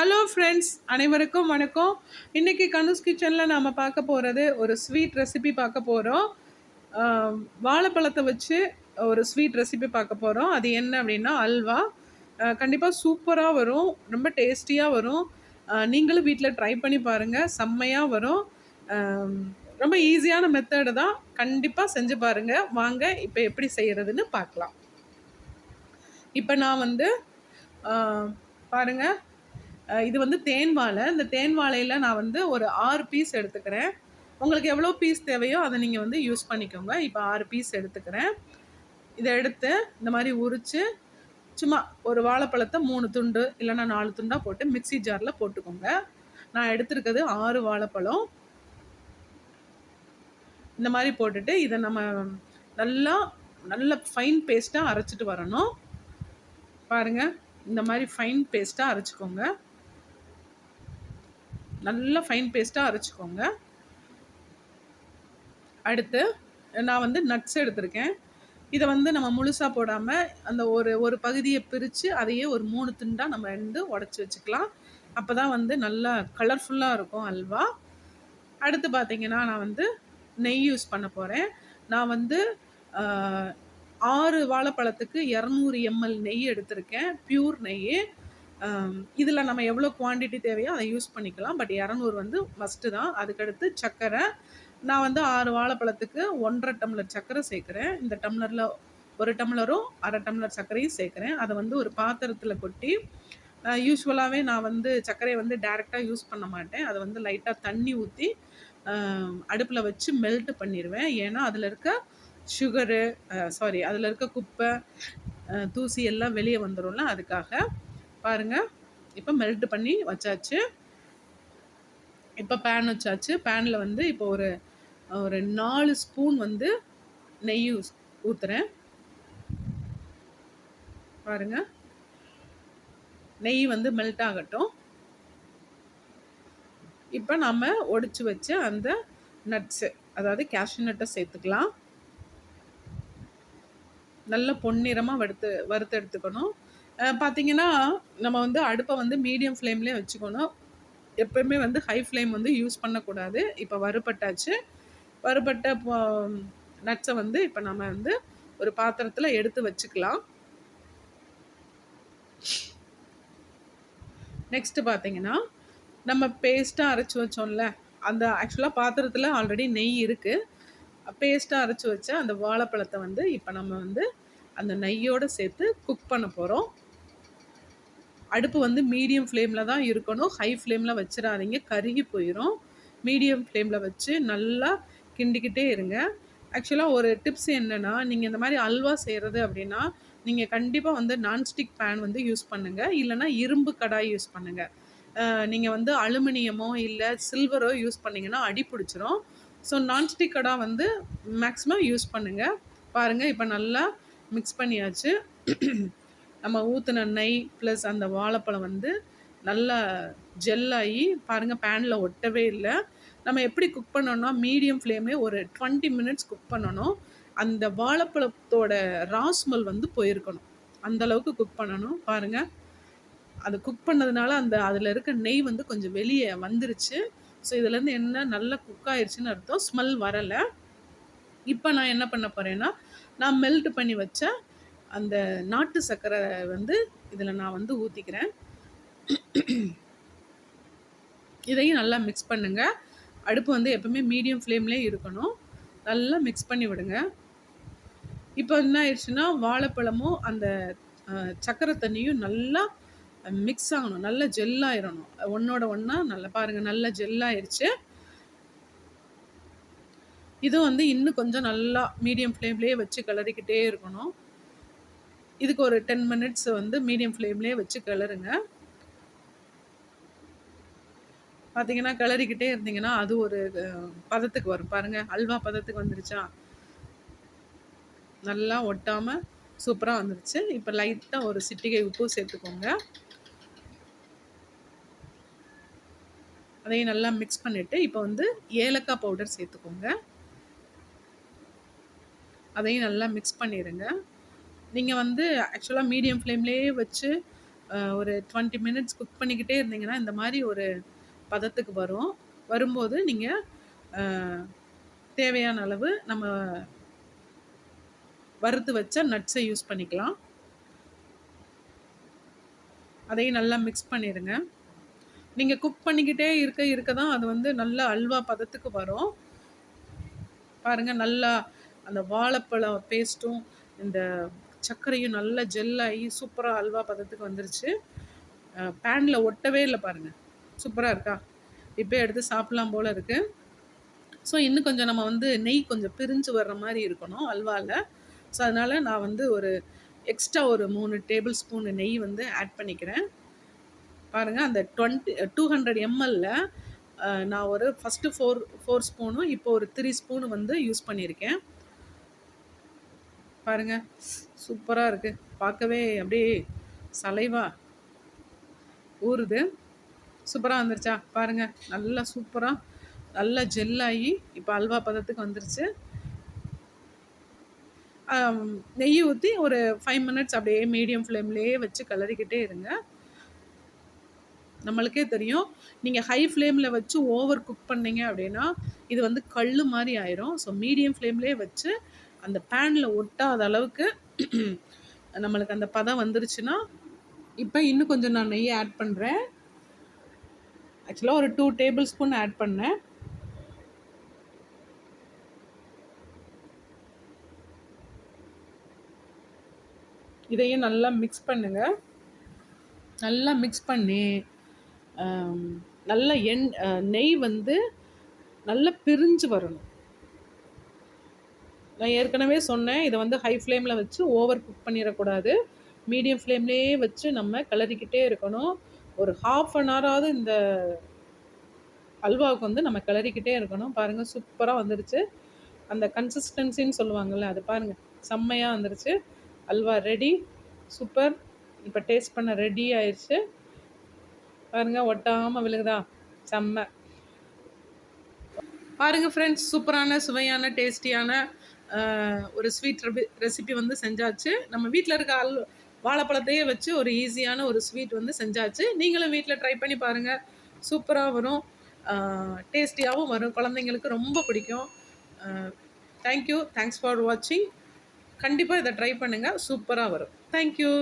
Hello friends அனைவருக்கும் வணக்கம். இன்றைக்கி கனுஸ் கிச்சனில் நாம் பார்க்க போகிறது ஒரு ஸ்வீட் ரெசிபி பார்க்க போகிறோம் வாழைப்பழத்தை வச்சு ஒரு ஸ்வீட் ரெசிபி பார்க்க போகிறோம் அது என்ன அப்படின்னா அல்வா. கண்டிப்பாக சூப்பராக வரும். ரொம்ப டேஸ்டியாக வரும். நீங்களும் வீட்டில் ட்ரை பண்ணி பாருங்கள் செம்மையாக வரும். ரொம்ப ஈஸியான மெத்தடு தான். கண்டிப்பாக செஞ்சு பாருங்கள் வாங்க இப்போ எப்படி செய்கிறதுன்னு பார்க்கலாம். இப்போ நான் வந்து பாருங்கள் இது வந்து தேன் வாழை. இந்த தேன் வாழையில் நான் வந்து ஒரு ஆறு பீஸ் எடுத்துக்கிறேன். உங்களுக்கு எவ்வளோ பீஸ் தேவையோ அதை நீங்கள் வந்து யூஸ் பண்ணிக்கோங்க. இப்போ ஆறு பீஸ் எடுத்துக்கிறேன். இதை எடுத்து இந்த மாதிரி உரித்து சும்மா ஒரு வாழைப்பழத்தை மூணு துண்டு இல்லைன்னா நாலு துண்டாக போட்டு மிக்ஸி ஜாரில் போட்டுக்கோங்க. நான் எடுத்திருக்கிறது ஆறு வாழைப்பழம். இந்த மாதிரி போட்டுட்டு இதை நம்ம நல்லா நல்ல ஃபைன் பேஸ்ட்டாக அரைச்சிட்டு வரணும். பாருங்கள் இந்த மாதிரி ஃபைன் பேஸ்ட்டாக அரைச்சிக்கோங்க. நல்லா ஃபைன் பேஸ்ட்டாக அரைச்சிக்கோங்க. அடுத்து நான் வந்து நட்ஸ் எடுத்திருக்கேன். இதை வந்து நம்ம முழுசாக போடாமல் அந்த ஒரு ஒரு பகுதியை பிரித்து அதையே ஒரு மூணு துண்டாக நம்ம வந்து உடச்சி வச்சுக்கலாம். அப்போ தான் வந்து நல்லா கலர்ஃபுல்லாக இருக்கும் அல்வா. அடுத்து பார்த்தீங்கன்னா நான் வந்து நெய் யூஸ் பண்ண போகிறேன் நான் வந்து ஆறு வாழைப்பழத்துக்கு இரநூறு எம்எல் நெய் எடுத்திருக்கேன். பியூர் நெய். இதில் நம்ம எவ்வளோ குவாண்டிட்டி தேவையோ அதை யூஸ் பண்ணிக்கலாம். பட் இரநூறு வந்து ஃபஸ்ட்டு தான். அதுக்கடுத்து சர்க்கரை நான் வந்து ஆறு வாழைப்பழத்துக்கு ஒன்றரை டம்ளர் சர்க்கரை சேர்க்குறேன். இந்த டம்ளரில் ஒரு டம்ளரும் அரை டம்ளர் சர்க்கரையும் சேர்க்குறேன். அதை வந்து ஒரு பாத்திரத்தில் கொட்டி யூஸ்வலாகவே நான் வந்து சர்க்கரையை வந்து டேரெக்டாக யூஸ் பண்ண மாட்டேன். அதை வந்து லைட்டாக தண்ணி ஊற்றி அடுப்பில் வச்சு மெல்ட் பண்ணிடுவேன் ஏன்னா அதில் இருக்க சுகரு சாரி அதில் இருக்க குப்பை தூசி எல்லாம் வெளியே வந்துடும்ல அதுக்காக. பாருங்கள் இப்போ மெல்ட் பண்ணி வச்சாச்சு. இப்போ பேன் வச்சாச்சு. பேனில் வந்து இப்போ ஒரு ஒரு நாலு ஸ்பூன் வந்து நெய் ஊற்றுறேன் பாருங்க. நெய் வந்து மெல்ட் ஆகட்டும். இப்போ நம்ம ஒடிச்சு வச்ச அந்த நட்ஸு அதாவது கேஷ்யூ நட்டை சேர்த்துக்கலாம். நல்ல பொன்னிறமாக வறுத்து வறுத்து எடுத்துக்கணும். பார்த்தீங்கன்னா நம்ம வந்து அடுப்பை வந்து மீடியம் ஃப்ளேம்லேயே வச்சுக்கணும். எப்போயுமே வந்து ஹை ஃப்ளேம் வந்து யூஸ் பண்ணக்கூடாது. இப்போ வறுபட்டாச்சு. வறுபட்ட நட்ஸை வந்து இப்போ நம்ம வந்து ஒரு பாத்திரத்தில் எடுத்து வச்சுக்கலாம். நெக்ஸ்ட்டு பார்த்தீங்கன்னா நம்ம பேஸ்ட்டாக அரைச்சி வச்சோம்ல அந்த ஆக்சுவலாக பாத்திரத்தில் ஆல்ரெடி நெய் இருக்குது பேஸ்ட்டாக அரைச்சி வச்ச அந்த வாழைப்பழத்தை வந்து இப்போ நம்ம வந்து அந்த நெய்யோடு சேர்த்து குக் பண்ண போகிறோம் அடுப்பு வந்து மீடியம் ஃப்ளேமில் தான் இருக்கணும். ஹை ஃப்ளேமில் வச்சிடாதீங்க. கருகி போயிடும் மீடியம் ஃப்ளேமில் வச்சு நல்லா கிண்டிக்கிட்டே இருங்க. ஆக்சுவலாக ஒரு டிப்ஸ் என்னென்னா நீங்கள் இந்த மாதிரி அல்வா செய்கிறது அப்படின்னா நீங்கள் கண்டிப்பாக வந்து நான்ஸ்டிக் பேன் வந்து யூஸ் பண்ணுங்கள் இல்லைன்னா இரும்பு கடாய் யூஸ் பண்ணுங்கள் நீங்கள் வந்து அலுமினியமோ இல்லை சில்வரோ யூஸ் பண்ணிங்கன்னா அடி பிடிச்சிரும். ஸோ நான்ஸ்டிக் கடா வந்து மேக்ஸிமம் யூஸ் பண்ணுங்கள் பாருங்கள் இப்போ நல்லா மிக்ஸ் பண்ணியாச்சு. நம்ம ஊற்றின நெய் ப்ளஸ் அந்த வாழைப்பழம் வந்து நல்லா ஜெல்லாகி பாருங்கள் பேனில் ஒட்டவே இல்லை. நம்ம எப்படி குக் பண்ணோம்னா மீடியம் ஃப்ளேம்லேயே ஒரு டுவெண்ட்டி மினிட்ஸ் குக் பண்ணணும். அந்த வாழைப்பழத்தோட ராஸ்மல் வந்து போயிருக்கணும். அந்த அளவுக்கு குக் பண்ணணும். பாருங்கள் அது குக் பண்ணதுனால அந்த அதில் இருக்க நெய் வந்து கொஞ்சம் வெளியே வந்துருச்சு. ஸோ இதுலேருந்து என்ன நல்லா குக் ஆயிடுச்சுன்னு அர்த்தம். ஸ்மெல் வரலை. இப்போ நான் என்ன பண்ண போகிறேன்னா நான் மெல்ட் பண்ணி வச்ச அந்த நாட்டு சர்க்கரை வந்து இதில் நான் வந்து ஊற்றிக்கிறேன் இதையும் நல்லா மிக்ஸ் பண்ணுங்க. அடுப்பு வந்து எப்பவுமே மீடியம் ஃப்ளேம்லேயே இருக்கணும். நல்லா மிக்ஸ் பண்ணி விடுங்க. இப்போ என்ன ஆயிடுச்சுன்னா வாழைப்பழமும் அந்த சக்கரை தண்ணியும் நல்லா மிக்ஸ் ஆகணும். நல்லா ஜெல்லாயிடணும் ஒன்றோட ஒன்றா நல்லா பாருங்கள் நல்லா ஜெல்லாயிருச்சு இதுவும் வந்து இன்னும் கொஞ்சம் நல்லா மீடியம் ஃப்ளேம்லேயே வச்சு கிளறிக்கிட்டே இருக்கணும். இதுக்கு ஒரு டென் மினிட்ஸ் வந்து மீடியம் ஃப்ளேம்லேயே வச்சு கிளறுங்க. பார்த்தீங்கன்னா கிளறிக்கிட்டே இருந்தீங்கன்னா அது ஒரு பதத்துக்கு வரும். பாருங்க அல்வா பதத்துக்கு வந்துருச்சா? நல்லா ஒட்டாமல் சூப்பராக வந்துருச்சு. இப்போ லைட்டாக ஒரு சிட்டிகை உப்பு சேர்த்துக்கோங்க. அதையும் நல்லா மிக்ஸ் பண்ணிவிட்டு இப்போ வந்து ஏலக்காய் பவுடர் சேர்த்துக்கோங்க. அதையும் நல்லா மிக்ஸ் பண்ணிடுங்க நீங்கள் வந்து ஆக்சுவலாக மீடியம் ஃப்ளேம்லேயே வச்சு ஒரு டுவெண்ட்டி மினிட்ஸ் குக் பண்ணிக்கிட்டே இருந்தீங்கன்னா இந்த மாதிரி ஒரு பதத்துக்கு வரும். வரும்போது நீங்கள் தேவையான அளவு நம்ம வறுத்து வச்ச நட்ஸை யூஸ் பண்ணிக்கலாம். அதையும் நல்லா மிக்ஸ் பண்ணிடுங்க நீங்கள் குக் பண்ணிக்கிட்டே இருக்க இருக்க தான் அது வந்து நல்லா அல்வா பதத்துக்கு வரும். பாருங்கள் நல்லா அந்த வாழைப்பழம் பேஸ்ட்டும் இந்த சர்க்கரையும் நல்லா ஜெல்லாகி சூப்பராக அல்வா பதத்துக்கு வந்துருச்சு. பேனில் ஒட்டவே இல்லை பாருங்கள் சூப்பராக இருக்கா? இப்போ எடுத்து சாப்பிட்லாம் போல் இருக்குது ஸோ இன்னும் கொஞ்சம் நம்ம வந்து நெய் கொஞ்சம் பிரிஞ்சு வர்ற மாதிரி இருக்கணும் அல்வாவில் ஸோ அதனால் நான் வந்து ஒரு எக்ஸ்ட்ரா ஒரு மூணு டேபிள் ஸ்பூன் நெய் வந்து ஆட் பண்ணிக்கிறேன். பாருங்கள் அந்த டுவெண்ட்டி டூ ஹண்ட்ரட் எம்எல்ல நான் ஒரு ஃபஸ்ட்டு ஃபோர் ஃபோர் ஸ்பூனும் இப்போ ஒரு த்ரீ ஸ்பூனு வந்து யூஸ் பண்ணியிருக்கேன். பாருங்க. சூப்பராக இருக்குது பார்க்கவே அப்படியே சலைவா ஊறுது. சூப்பராக வந்துருச்சா? பாருங்க. நல்லா சூப்பராக நல்லா ஜெல்லாகி இப்போ அல்வா பதத்துக்கு வந்துருச்சு. நெய் ஊற்றி ஒரு ஃபைவ் மினிட்ஸ் அப்படியே மீடியம் ஃப்ளேம்லேயே வச்சு கிளறிக்கிட்டே இருங்க. நம்மளுக்கே தெரியும். நீங்கள் ஹை ஃப்ளேமில் வச்சு ஓவர் குக் பண்ணீங்க அப்படின்னா இது வந்து கல் மாதிரி ஆயிரும். ஸோ மீடியம் ஃப்ளேம்லேயே வச்சு அந்த பேனில் ஒட்டாத அளவுக்கு நம்மளுக்கு அந்த பதம் வந்துருச்சுன்னா இப்போ இன்னும் கொஞ்சம் நான் நெய் ஆட் பண்ணுறேன் ஆக்சுவலாக ஒரு டூ டேபிள் ஸ்பூன் ஆட் பண்ணேன். இதையும் நல்லா மிக்ஸ் பண்ணுங்கள் நல்லா மிக்ஸ் பண்ணி நல்லா நல்ல எண் நெய் வந்து நல்லா பிரிஞ்சு வரணும். நான் ஏற்கனவே சொன்னேன் இதை வந்து ஹை ஃப்ளேமில் வச்சு ஓவர் குக் பண்ணிடக்கூடாது. மீடியம் ஃப்ளேம்லேயே வச்சு நம்ம கிளறிக்கிட்டே இருக்கணும். ஒரு ஹாஃப் அன் ஹவராவது இந்த அல்வாவுக்கு வந்து நம்ம கிளறிக்கிட்டே இருக்கணும். பாருங்கள் சூப்பராக வந்துருச்சு. அந்த கன்சிஸ்டன்சின்னு சொல்லுவாங்கள்ல அது பாருங்கள் செம்மையாக வந்துருச்சு. அல்வா ரெடி சூப்பர் இப்போ டேஸ்ட் பண்ண ரெடி ஆயிடுச்சு பாருங்கள் ஒட்டாமல் விழுகுதா? செம்ம. பாருங்கள் ஃப்ரெண்ட்ஸ் சூப்பரான சுவையான டேஸ்டியான ஒரு ஸ்வீட் ரெசிபி வந்து செஞ்சாச்சு. நம்ம வீட்டில் இருக்க அல் வாழைப்பழத்தையே வச்சு ஒரு ஈஸியான ஒரு ஸ்வீட் வந்து செஞ்சாச்சு. நீங்களும் வீட்டில் ட்ரை பண்ணி பாருங்கள் சூப்பராக வரும். டேஸ்டியாகவும் வரும். குழந்தைங்களுக்கு ரொம்ப பிடிக்கும். தேங்க்யூ தேங்க்ஸ் ஃபார் வாட்சிங் கண்டிப்பாக இதை ட்ரை பண்ணுங்கள் சூப்பராக வரும். தேங்க்யூ